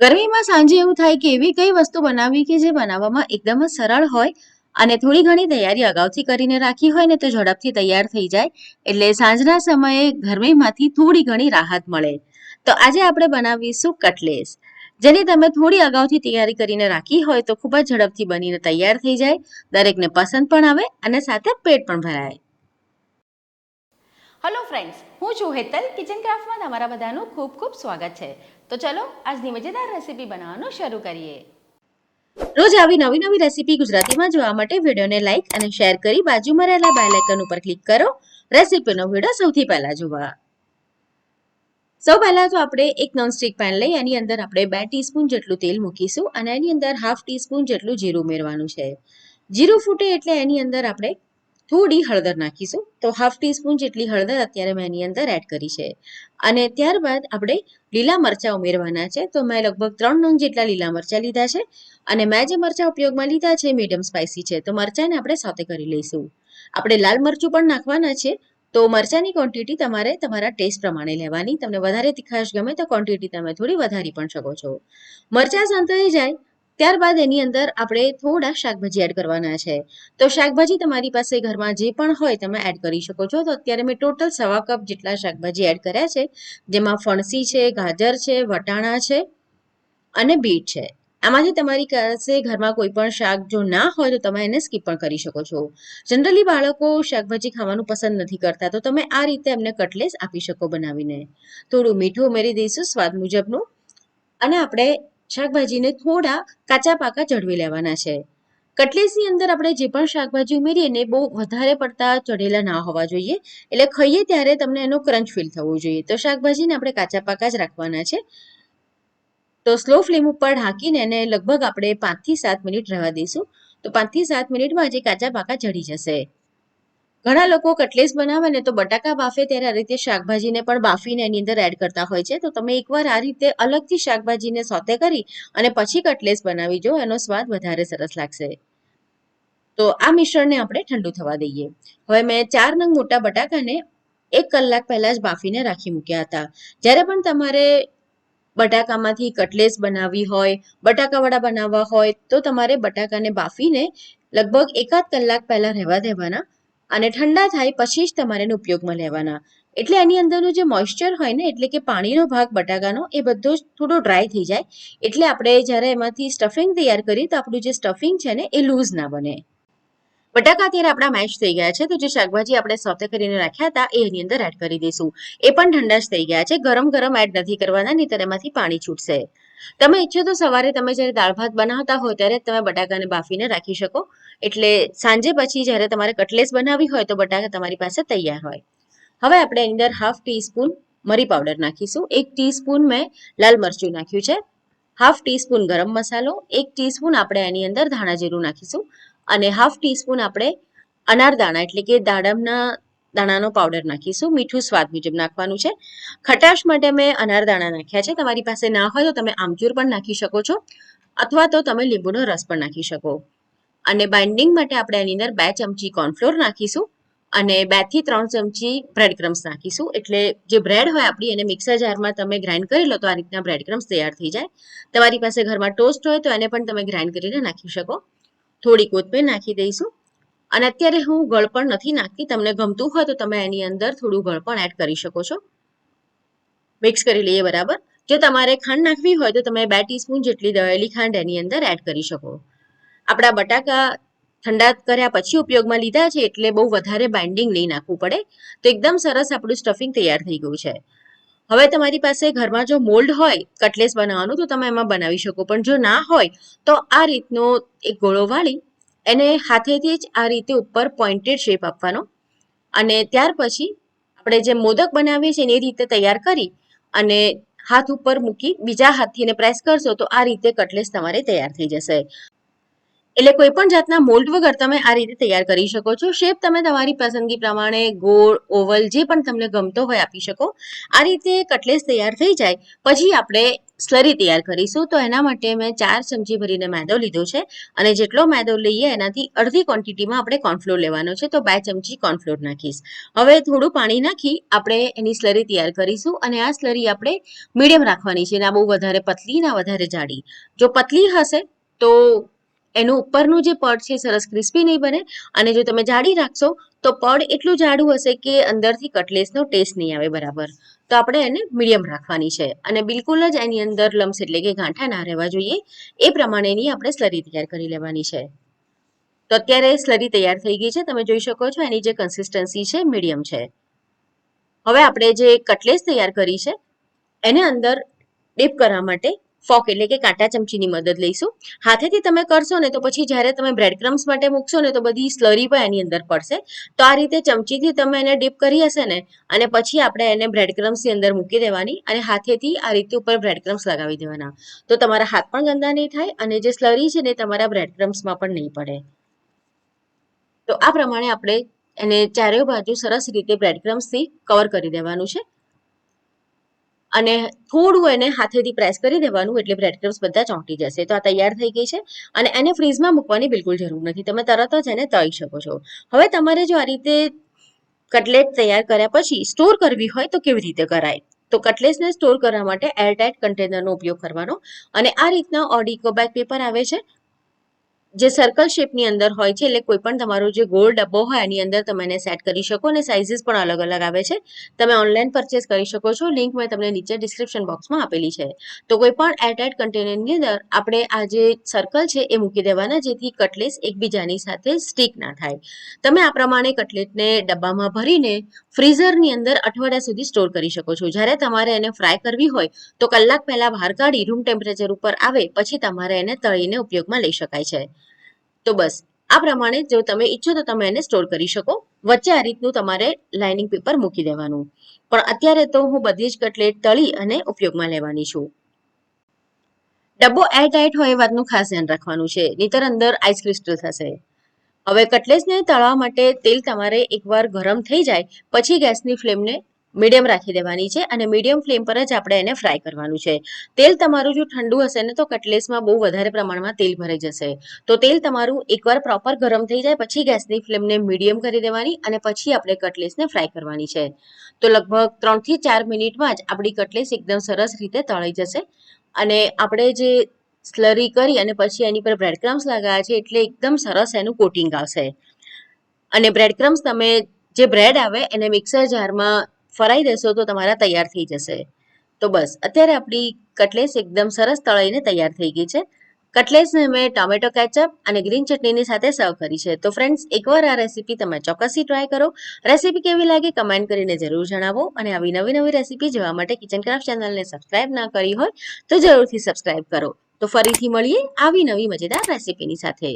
ગરમીમાં સાંજે એવું થાય કે એવી કઈ વસ્તુ બનાવવી કે જે બનાવવામાં એકદમ સરળ હોય અને થોડી ઘણી તૈયારી અગાઉથી કરીને રાખી હોય ને તો ઝડપથી તૈયાર થઈ જાય. એટલે સાંજના સમયે ગરમીમાંથી થોડી ઘણી રાહત મળે. તો આજે આપણે બનાવીશું કટલેસ. જેની તમે થોડી અગાઉથી તૈયારી કરીને રાખી હોય તો ખૂબ જ ઝડપથી બનીને તૈયાર થઈ જાય. દરેકને પસંદ પણ આવે અને સાથે પેટ પણ ભરાય. હલો ફ્રેન્ડ્સ હું છું હેતલ કિચન ક્રાફ્ટમાં તમારા બધાનું ખૂબ ખૂબ સ્વાગત છે. તો ચલો આજની મજેદાર રેસીપી બનાવવાનું શરૂ કરીએ. રોજ આવી નવી નવી રેસીપી ગુજરાતીમાં જોવા માટે વિડીયોને લાઇક અને શેર કરી બાજુમાં રહેલા બેલ આઇકન ઉપર ક્લિક કરો. રેસીપીનો વીડિયો સૌથી પહેલા જોવા સૌ પહેલા તો આપણે એક નોનસ્ટિક પેન લઈ, એની અંદર આપણે બે ટીસ્પૂન જેટલું તેલ મૂકીશું અને એની અંદર હાફ ટીસ્પૂન જેટલું જીરું ઉમેરવાનું છે. જીરું ફૂટે એટલે એની અંદર આપણે થોડી હળદર નાખીશું. તો હાફ ટીસ્પૂન જેટલી હળદર અત્યારે મેં એની અંદર એડ કરી છે. અને ત્યારબાદ આપણે લીલા મરચાં ઉમેરવાના છે. તો મેં લગભગ ત્રણ નંગ જેટલા લીલા મરચાં લીધા છે. અને મેં જે મરચાં ઉપયોગમાં લીધા છે મીડિયમ સ્પાઇસી છે. તો મરચાંને આપણે સોતે કરી લઈશું. આપણે લાલ મરચું પણ નાખવાના છે. તો મરચાંની ક્વોન્ટિટી તમારે તમારા ટેસ્ટ પ્રમાણે લેવાની. તમને વધારે તીખાશ ગમે તો ક્વોન્ટિટી તમે થોડી વધારી પણ શકો છો. મરચાં સંતાઈ જાય ત્યારબાદ એની અંદર આપણે થોડા શાકભાજી એડ કરવાના છે. તો શાકભાજી તમારી પાસે ઘરમાં જે પણ હોય તમે એડ કરી શકો છો. તો અત્યારે મેં ટોટલ સવા કપ જેટલા શાકભાજી એડ કર્યા છે. જેમાં ફણસી છે, ગાજર છે, વટાણા છે અને બીટ છે. આમાંથી તમારી પાસે ઘરમાં કોઈ પણ શાક જો ના હોય તો તમે એને સ્કીપ પણ કરી શકો છો. જનરલી બાળકો શાકભાજી ખાવાનું પસંદ નથી કરતા. તો તમે આ રીતે એમને કટલેસ આપી શકો બનાવીને. થોડું મીઠું ઉમેરી દઈશું, સ્વાદ મુજબનું. અને આપણે શાકભાજીને થોડા કાચા પાકા ચડવી લેવાના છે. કટલેસની અંદર આપણે જે પણ શાકભાજી ઉમેરીએ ને બહુ વધારે પડતા ચઢેલા ના હોવા જોઈએ. એટલે ખાઈએ ત્યારે તમને એનો ક્રંચ ફીલ થવું જોઈએ. તો શાકભાજીને આપણે કાચા પાકા જ રાખવાના છે. તો સ્લો ફ્લેમ ઉપર ઢાંકીને એને લગભગ આપણે પાંચથી સાત મિનિટ રહેવા દઈશું. તો પાંચથી સાત મિનિટમાં જે કાચા પાકા ચડી જશે. ઘણા લોકો કટલેસ બનાવે ને તો બટાકા બાફે ત્યારે આ રીતે શાકભાજીને પણ બાફીને એની અંદર એડ કરતા હોય છે. તો તમે એકવાર આ રીતે અલગથી શાકભાજીને સોતે કરી અને પછી કટલેસ બનાવી જો, એનો સ્વાદ વધારે સરસ લાગશે. તો આ મિશ્રણને આપણે ઠંડુ થવા દઈએ. હવે મેં ચાર નંગ મોટા બટાકાને એક કલાક પહેલા જ બાફીને રાખી મૂક્યા હતા. જ્યારે પણ તમારે બટાકામાંથી કટલેસ બનાવવી હોય, બટાકાવડા બનાવવા હોય, તો તમારે બટાકાને બાફીને લગભગ એકાદ કલાક પહેલા રહેવા દેવાના. અને ઠંડા થાય પછી જ તમારે એને ઉપયોગમાં લેવાના. એટલે એની અંદરનું જે મોઇશ્ચર હોય ને, એટલે કે પાણીનો ભાગ, બટાકાનો, એ બધો જ થોડો ડ્રાય થઈ જાય. એટલે આપણે જ્યારે એમાંથી સ્ટફિંગ તૈયાર કરીએ, તો આપણું જે સ્ટફિંગ છે ને, એ લૂઝ ના બને. બટાકા અત્યારે આપણા મેશ થઈ ગયા છે, તો જે શાકભાજી આપણે સોતે કરીને રાખ્યા હતા, એ એની અંદર એડ કરી દઈશું. એ પણ ઠંડા જ થઈ ગયા છે. ગરમ ગરમ એડ નથી કરવાના નહીં એમાંથી પાણી છૂટશે. તમે ઈચ્છો તો સવારે તમે જ્યારે દાળ ભાત બનાવતા હોય ત્યારે તમે બટાકાને બાફીને રાખી શકો. એટલે સાંજે પછી જ્યારે તમારે કટલેસ બનાવવી હોય તો બટાકા તમારી પાસે તૈયાર હોય. હવે આપણે એની અંદર હાફ ટીસ્પૂન મરી પાવડર નાખીશું. એક ટીસ્પૂન મેં લાલ મરચું નાખ્યું છે. હાફ ટીસ્પૂન ગરમ મસાલો, એક ટીસ્પૂન આપણે એની અંદર ધાણા જીરું નાખીશું. અને હાફ ટીસ્પૂન આપણે અનારદાણા એટલે કે દાડમના દાણાનો પાવડર નાખીશું, મીઠું સ્વાદ મુજબ નાખવાનું છે. ખટાશ માટે મેં અનારદાણા નાખ્યા છે. તમારી પાસે ના હોય તો તમે આમચૂર પણ નાખી શકો છો, અથવા તો તમે લીંબુનો રસ પણ નાખી શકો. અને બાઇન્ડિંગ માટે આપણે એની અંદર બે ચમચી કોર્નફ્લોર નાખીશું અને બેથી ત્રણ ચમચી બ્રેડ ક્રમ્સ નાખીશું. એટલે જે બ્રેડ હોય આપણી એને મિક્સર જારમાં તમે ગ્રાઇન્ડ કરી લો તો આ રીતના બ્રેડ ક્રમ્સ તૈયાર થઈ જાય. તમારી પાસે ઘરમાં ટોસ્ટ હોય તો એને પણ તમે ગ્રાઇન્ડ કરીને નાખી શકો. થોડી કોથમીર નાખી દઈશું. અને અત્યારે હું ગળ પણ નથી નાખતી, તમને ગમતું હોય તો તમે એની અંદર થોડું ગળ પણ એડ કરી શકો છો. મિક્સ કરી લઈએ બરાબર? જો તમારે ખાંડ નાખવી હોય તો તમે બે ટીસ્પૂન જેટલી દળેલી ખાંડ એની અંદર એડ કરી શકો. આપણા બટાકા ઠંડા કર્યા પછી ઉપયોગમાં લીધા છે એટલે બહુ વધારે બાઇન્ડિંગ નહીં નાખવું પડે. તો એકદમ સરસ આપણું સ્ટફિંગ તૈયાર થઈ ગયું છે. હવે તમારી પાસે ઘરમાં જો મોલ્ડ હોય કટલેસ બનાવવાનું, તો તમે એમાં બનાવી શકો. પણ જો ના હોય, તો આ રીતનો એક ગોળો વાળી એને હાથેથી જ આ રીતે ઉપર પોઇન્ટેડ શેપ આપવાનો. અને ત્યાર પછી આપણે જે મોદક બનાવીએ છીએ એ રીતે તૈયાર કરી અને હાથ ઉપર મૂકી બીજા હાથથી પ્રેસ કરશો તો આ રીતે કટલેસ તમારે તૈયાર થઈ જશે. એટલે કોઈ પણ જાતના મોલ્ડ વગર તમે આ રીતે તૈયાર કરી શકો છો. શેપ તમે તમારી પસંદગી પ્રમાણે ગોળ ઓવલ જે પણ તમને ગમતો હોય આપી શકો. આ રીતે કટલેસ તૈયાર થઈ જાય, પછી આપણે સ્લરી તૈયાર કરીશું. તો એના માટે મેં ચાર ચમચી ભરીને મેદો લીધો છે અને જેટલો મેદો લઈએ એનાથી અડધી ક્વોન્ટિટીમાં આપણે કોર્નફ્લોર લેવાનો છે. તો બે ચમચી કોર્નફ્લોર નાખીશ. હવે થોડું પાણી નાખી આપણે એની સ્લરી તૈયાર કરીશું અને આ સ્લરી આપણે મીડિયમ રાખવાની છે. ના બહુ વધારે પતલી, ના વધારે જાડી. જો પતલી હશે તો એનું ઉપરનું જે પડ છે સરસ ક્રિસ્પી નહીં બને. અને જો તમે જાડી રાખશો, તો પડ એટલું જાડું હશે કે અંદરથી કટલેસનો ટેસ્ટ નહીં આવે બરાબર. તો આપણે એને મીડિયમ રાખવાની છે. અને બિલકુલ જ એની અંદર લમ્સ એટલે કે ગાંઠા ના રહેવા જોઈએ. એ પ્રમાણેની આપણે સ્લરી તૈયાર કરી લેવાની છે. તો અત્યારે સ્લરી તૈયાર થઈ ગઈ છે. તમે જોઈ શકો છો એની જે કન્સિસ્ટન્સી છે મીડિયમ છે. હવે આપણે જે કટલેસ તૈયાર કરી છે, એને અંદર ડીપ કરવા માટે ફોક એટલે કે કાંટા ચમચીની મદદ લઈશું. હાથેથી તમે કરશો ને તો પછી જ્યારે તમે બ્રેડ ક્રમ્સ માટે મૂકશો ને તો બધી સ્લરી પણ એની અંદર પડશે. તો આ રીતે ચમચીથી તમે એને ડીપ કરી હશે ને અને પછી આપણે એને બ્રેડ ક્રમ્સની અંદર મૂકી દેવાની અને હાથેથી આ રીતે ઉપર બ્રેડ ક્રમ્સ લગાવી દેવાના. તો તમારા હાથ પણ ગંદા નહીં થાય અને જે સ્લરી છે ને તમારા બ્રેડ ક્રમ્સમાં પણ નહીં પડે. તો આ પ્રમાણે આપણે એને ચારેય બાજુ સરસ રીતે બ્રેડ ક્રમ્સથી કવર કરી દેવાનું છે. અને થોડું એને હાથેથી પ્રેસ કરી દેવાનું એટલે બ્રેડ ક્રમ્સ બધા ચોંટી જશે. તો આ તૈયાર થઈ ગઈ છે અને એને ફ્રીઝમાં મૂકવાની બિલકુલ જરૂર નથી. તમે તરત જ એને તળી શકો છો. હવે તમારે જો આ રીતે કટલેટ તૈયાર કર્યા પછી સ્ટોર કરવી હોય તો કેવી રીતે કરાય? તો કટલેટ્સને સ્ટોર કરવા માટે એરટાઇટ કન્ટેનરનો ઉપયોગ કરવાનો અને આ રીતના ઓડિકો બેગ પેપર આવે છે. જે સર્કલ શેપની અંદર હોય છે, એટલે કોઈ પણ તમારો જે ગોળ ડબ્બો હોય એની અંદર તમે એને સેટ કરી શકો અને સાઇઝીસ પણ અલગ અલગ આવે છે. તમે ઓનલાઈન પરચેસ કરી શકો છો. લિંક મેં તમને નીચે ડિસ્ક્રિપ્શન બોક્સમાં આપેલી છે. તો કોઈ પણ એરટાઇટ કન્ટેનરની અંદર આપણે આ જે સર્કલ છે, એ મૂકી દેવાના, જેથી કટલેસ એકબીજાની સાથે સ્ટીક ના થાય. તમે આ પ્રમાણે કટલેટને ડબ્બામાં ભરીને ફ્રીઝરની અંદર અઠવાડિયા સુધી સ્ટોર કરી શકો છો. જ્યારે તમારે એને ફ્રાય કરવી હોય, તો કલાક પહેલા બહાર કાઢી રૂમ ટેમ્પરેચર ઉપર આવે, પછી તમારે એને તળીને ઉપયોગમાં લઈ શકાય છે. તો બસ, આ પ્રમાણે જો તમે ઈચ્છો તો તમે એને સ્ટોર કરી શકો. વચ્ચે આ રીતનું તમારે લાઇનિંગ પેપર મૂકી દેવાનું. પણ અત્યારે તો હું બધી જ કટલેટ તળી અને ઉપયોગમાં લેવાની છું. ડબ્બો એર ટાઈટ હોય એ વાતનું ખાસ ધ્યાન રાખવાનું છે નીતર અંદર આઈસ ક્રિસ્ટલ થશે. હવે કટલેસને તળવા માટે તેલ તમારે એકવાર ગરમ થઈ જાય, પછી ગેસની ફ્લેમને મીડિયમ રાખી દેવાની છે અને મીડિયમ ફ્લેમ પર જ આપણે એને ફ્રાય કરવાનું છે. તેલ તમારું જો ઠંડુ હશે ને તો કટલેસમાં બહુ વધારે પ્રમાણમાં તેલ ભરાઈ જશે. તો તેલ તમારું એકવાર પ્રોપર ગરમ થઈ જાય પછી ગેસની ફ્લેમને મીડિયમ કરી દેવાની અને પછી આપણે કટલેસને ફ્રાય કરવાની છે. તો લગભગ ત્રણથી ચાર મિનિટમાં જ આપણી કટલેસ એકદમ સરસ રીતે તળાઈ જશે. અને આપણે જે સ્લરી કરી અને પછી એની પર બ્રેડ ક્રમ્સ લગાવ્યા છે એટલે એકદમ સરસ એનું કોટિંગ આવશે. અને બ્રેડ ક્રમ્સ તમે જે બ્રેડ આવે એને મિક્સર જારમાં ફરાઈ દેશો તો તમારા તૈયાર થઈ જશે. તો બસ, અત્યારે આપણી કટલેસ એકદમ સરસ તળાઈને તૈયાર થઈ ગઈ છે. કટલેસને મેં ટોમેટો કેચઅપ અને ગ્રીન ચટણીની સાથે સર્વ કરી છે. તો ફ્રેન્ડ્સ, એકવાર આ રેસીપી તમે ચોક્કસથી ટ્રાય કરો. રેસીપી કેવી લાગી કમેન્ટ કરીને જરૂર જણાવો અને આવી નવી નવી રેસીપી જોવા માટે કિચન ક્રાફ્ટ ચેનલને સબસ્ક્રાઇબ ના કરી હોય તો જરૂરથી સબસ્ક્રાઇબ કરો. તો ફરીથી મળીએ આવી નવી મજેદાર રેસીપીની સાથે.